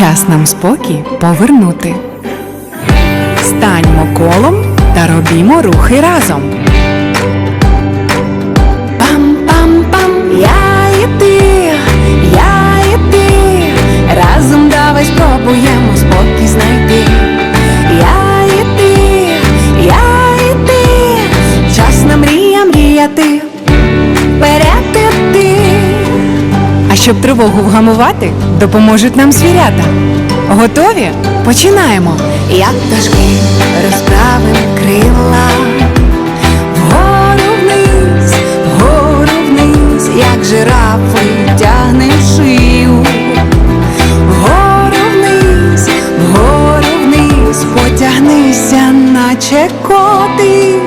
Час нам спокій повернути. Станьмо колом та робімо рухи разом. Пам-пам-пам, я і ти, щоб тривогу вгамувати, допоможуть нам звірята. Готові? Починаємо. Як пташки розправим крила, вгору вниз, вгору вниз, як жирафи тягне шию, вгору вниз, вгору вниз, потягнися, наче котик,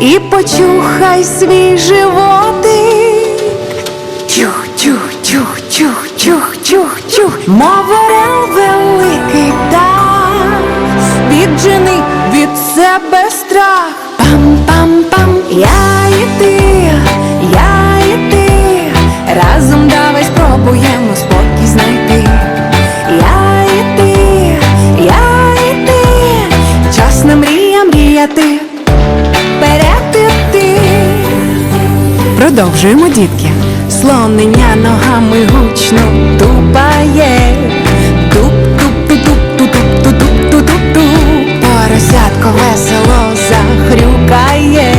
і почухай свій животик. Чух, чух, чух, чух, мов орел великий птах, віджени від себе страх. Пам-пам-пам, я і ти, я і ти, разом давай спробуємо спокій знайти. Я і ти, я і ти, час на мрія мріяти. Продовжуємо, дітки. Слонення ногами гучно тупає. туп туп туп туп туп туп туп туп туп туп Поросятко весело захрюкає.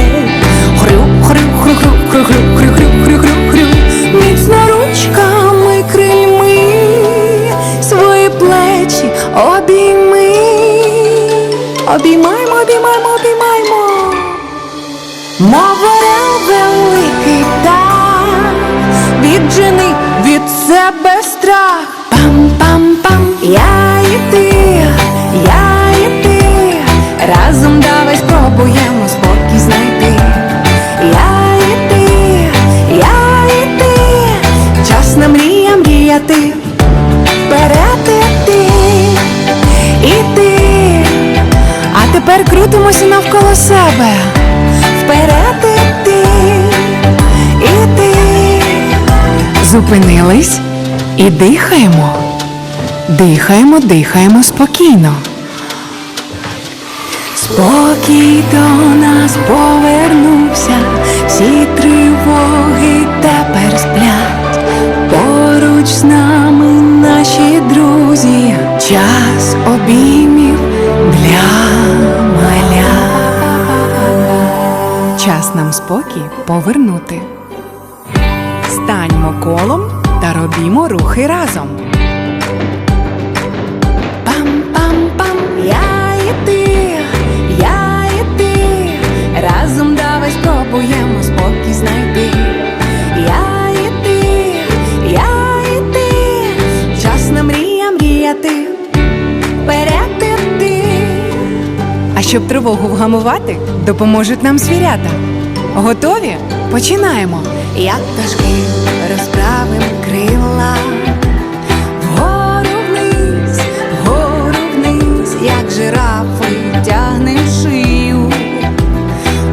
Хрю, хрю, хрю, хрю, хрю, хрю, хрю, хрю, хрю, хрю, хрю. Міцно ручками крильми свої плечі обійми. Обіймаймо, обіймаймо, обіймаймо. Мов віджени від себе страх. Пам-пам-пам, я і ти, я і ти, разом давай спробуємо спокій знайти. Я і ти, я і ти, час на мрія мріяти, вперед іти, іти. А тепер крутимося навколо себе. Вперед Зупинились і дихаємо. Дихаємо, дихаємо спокійно. Спокій до нас повернувся, всі тривоги тепер сплять. Поруч з нами наші друзі, час обіймів для маля. Час нам спокій повернути. Станьмо колом та робімо рухи разом. Пам-пам-пам, я і ти, я і ти, разом давай спробуємо спокій знайти. Я і ти, я і ти, час на мрія мріяти, вперед. А щоб тривогу вгамувати, допоможуть нам звірята. Готові? Починаємо. Як пташки розправим крила, вгору вниз, вгору вниз, як жирафи тягнем шию,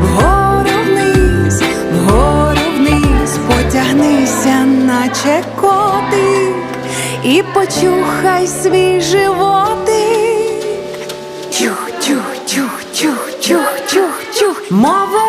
вгору вниз, вгору вниз, потягнися, наче котик, і почухай свій животик. Чух, чух, чух, чух, чух, чух, чух, мов